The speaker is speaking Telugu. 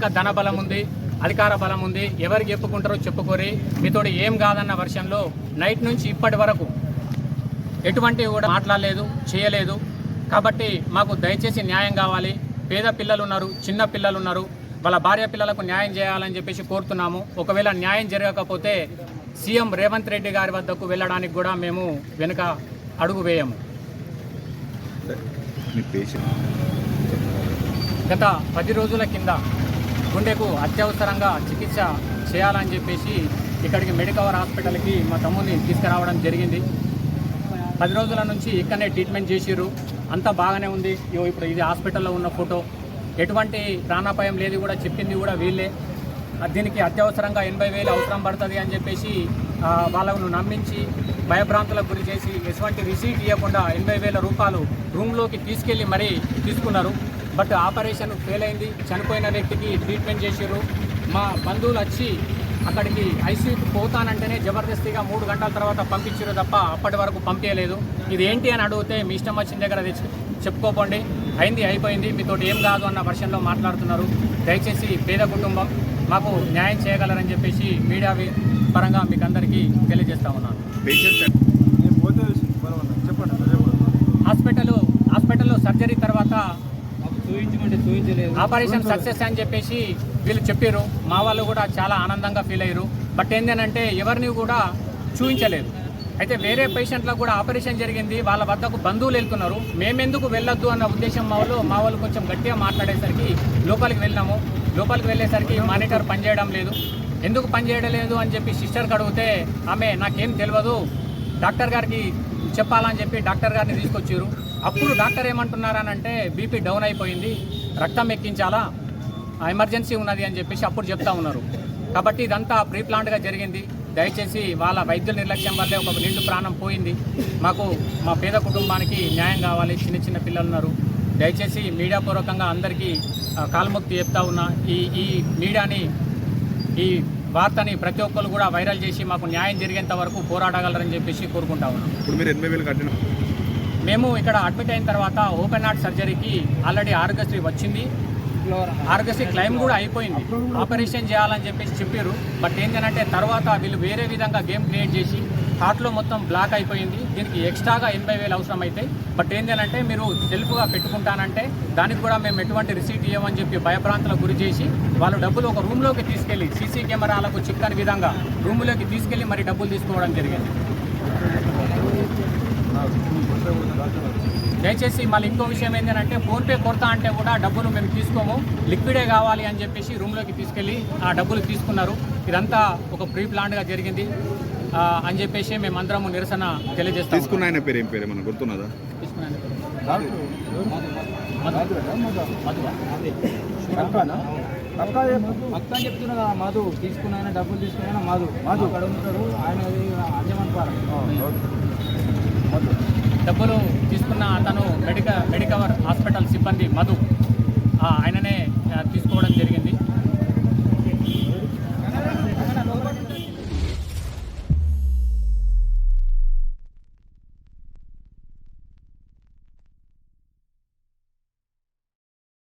వెనుక ధన బలం ఉంది అధికార బలం ఉంది. ఎవరికి చెప్పుకుంటారో చెప్పుకోరి. మీతోటి ఏం కాదన్న వర్షంలో నైట్ నుంచి ఇప్పటి వరకు ఎటువంటి కూడా మాట్లాడలేదు చేయలేదు. కాబట్టి మాకు దయచేసి న్యాయం కావాలి. పేద పిల్లలు ఉన్నారు చిన్న పిల్లలు ఉన్నారు. వాళ్ళ భార్య పిల్లలకు న్యాయం చేయాలని చెప్పేసి కోరుతున్నాము. ఒకవేళ న్యాయం జరగకపోతే సీఎం రేవంత్ రెడ్డి గారి వద్దకు వెళ్ళడానికి కూడా మేము వెనుక అడుగు వేయము. గత పది రోజుల కింద గుండెకు అత్యవసరంగా చికిత్స చేయాలని చెప్పేసి ఇక్కడికి మెడికవర్ హాస్పిటల్కి మా తమ్ముని తీసుకురావడం జరిగింది. పది రోజుల నుంచి ఇక్కడనే ట్రీట్మెంట్ చేసిర్రు. అంతా బాగానే ఉంది. ఇగో ఇప్పుడు ఇది హాస్పిటల్లో ఉన్న ఫోటో. ఎటువంటి ప్రాణాపాయం లేదు కూడా చెప్పింది కూడా వీళ్ళే. దీనికి అత్యవసరంగా ఎనభై వేలు అవసరం పడుతుంది అని చెప్పేసి వాళ్ళను నమ్మించి భయభ్రాంతులకు గురి చేసి ఎటువంటి రిసీట్ ఇవ్వకుండా ఎనభై వేల రూపాయలు రూమ్లోకి తీసుకెళ్ళి మరీ తీసుకున్నారు. బట్ ఆపరేషన్ ఫెయిల్ అయింది చనిపోయిన వ్యక్తికి ట్రీట్మెంట్ చేసిర్రు. మా బంధువులు వచ్చి అక్కడికి ఐసీయూకి పోతానంటేనే జబర్దస్తిగా మూడు గంటల తర్వాత పంపించారు తప్ప అప్పటి వరకు పంపించలేదు. ఇది ఏంటి అని అడిగితే మీ ఇష్టం వచ్చిన దగ్గర తెచ్చు చెప్పుకోకండి. అయింది అయిపోయింది. మీతోటి ఏం కాదు అన్న వర్షంలో మాట్లాడుతున్నారు. దయచేసి పేద కుటుంబం మాకు న్యాయం చేయగలరని చెప్పేసి మీడియా పరంగా మీకు అందరికీ తెలియజేస్తా ఉన్నాను. హాస్పిటల్ హాస్పిటల్లో సర్జరీ తర్వాత ఆపరేషన్ సక్సెస్ అని చెప్పేసి వీళ్ళు చెప్పారు మా వాళ్ళు కూడా చాలా ఆనందంగా ఫీల్ అయ్యారు. బట్ ఏంటంటే ఎవరిని కూడా చూపించలేదు అయితే వేరే పేషెంట్లకు కూడా ఆపరేషన్ జరిగింది. వాళ్ళ వద్దకు బంధువులు వెళ్తున్నారు. మేమెందుకు వెళ్ళొద్దు అన్న ఉద్దేశం మా వాళ్ళు మా వాళ్ళు కొంచెం గట్టిగా మాట్లాడేసరికి లోపలికి వెళ్ళినాము లోపలికి వెళ్ళేసరికి మానిటర్ పనిచేయడం లేదు. ఎందుకు పనిచేయడం లేదు అని చెప్పి సిస్టర్కి అడిగితే ఆమె నాకేం తెలియదు డాక్టర్ గారికి చెప్పాలని చెప్పి డాక్టర్ గారిని తీసుకొచ్చారు. అప్పుడు డాక్టర్ ఏమంటున్నారనంటే బీపీ డౌన్ అయిపోయింది రక్తం ఎక్కించాలా? ఎమర్జెన్సీ ఉన్నది అని చెప్పేసి అప్పుడు చెప్తా ఉన్నారు. కాబట్టి ఇదంతా ప్రీ ప్లాన్డ్గా జరిగింది. దయచేసి వాళ్ళ వైద్యుల నిర్లక్ష్యం వల్లే ఒక నిండు ప్రాణం పోయింది. మాకు మా పేద కుటుంబానికి న్యాయం కావాలి. చిన్న చిన్న పిల్లలు ఉన్నారు. దయచేసి మీడియా పూర్వకంగా అందరికీ కాల్ముక్తి చెప్తా ఉన్నా. ఈ ఈ మీడియాని ఈ వార్తని ప్రతి ఒక్కరు కూడా వైరల్ చేసి మాకు న్యాయం జరిగేంత వరకు పోరాడగలరని చెప్పేసి కోరుకుంటా ఉన్నాం. ఇప్పుడు మీరు ఎనభై వేలు కట్టిన మేము ఇక్కడ అడ్మిట్ అయిన తర్వాత ఓపెన్ హార్ట్ సర్జరీకి ఆల్రెడీ ఆరోగ్యశ్రీ వచ్చింది. ఆరోగ్యశ్రీ క్లైమ్ కూడా అయిపోయింది. ఆపరేషన్ చేయాలని చెప్పేసి చెప్పారు. బట్ ఏంటంటే తర్వాత వీళ్ళు వేరే విధంగా గేమ్ క్రియేట్ చేసి హార్ట్లో మొత్తం బ్లాక్ అయిపోయింది. దీనికి ఎక్స్ట్రాగా ఎనభై వేలు అవసరం అయితే బట్ ఏంటంటే మీరు తెలుపుగా పెట్టుకుంటానంటే దానికి కూడా మేము ఎటువంటి రిసీట్ ఇవ్వమని చెప్పి భయభ్రాంతులకు గురి చేసి వాళ్ళు డబ్బులు ఒక రూమ్లోకి తీసుకెళ్ళి సీసీ కెమెరాలకు చిక్కని విధంగా రూమ్లోకి తీసుకెళ్ళి మరి డబ్బులు తీసుకోవడం జరిగింది. దయచేసి మళ్ళీ ఇంకో విషయం ఏంటంటే ఫోన్పే కొడతా అంటే కూడా డబ్బులు మేము తీసుకోము. లిక్విడే కావాలి అని చెప్పేసి రూమ్లోకి తీసుకెళ్ళి ఆ డబ్బులు తీసుకున్నారు. ఇదంతా ఒక ప్రీ ప్లాన్డ్గా జరిగింది అని చెప్పేసి మేమందరము నిరసన తెలియజేస్తాం తీసుకున్న ఆయన పేరు ఏం పేరు ఏమన్నా గుర్తున్నదా? మొత్తం చెప్తున్నా కదా మధు. తీసుకున్నా డబ్బులు తీసుకున్నా మధు. మధు. అక్కడ ఉంటాడు ఆయన అజమన్పాల డబ్బులు తీసుకున్న అతను మెడిక మెడికవర్ హాస్పిటల్ సిబ్బంది మధు. ఆయననే తీసుకోవడం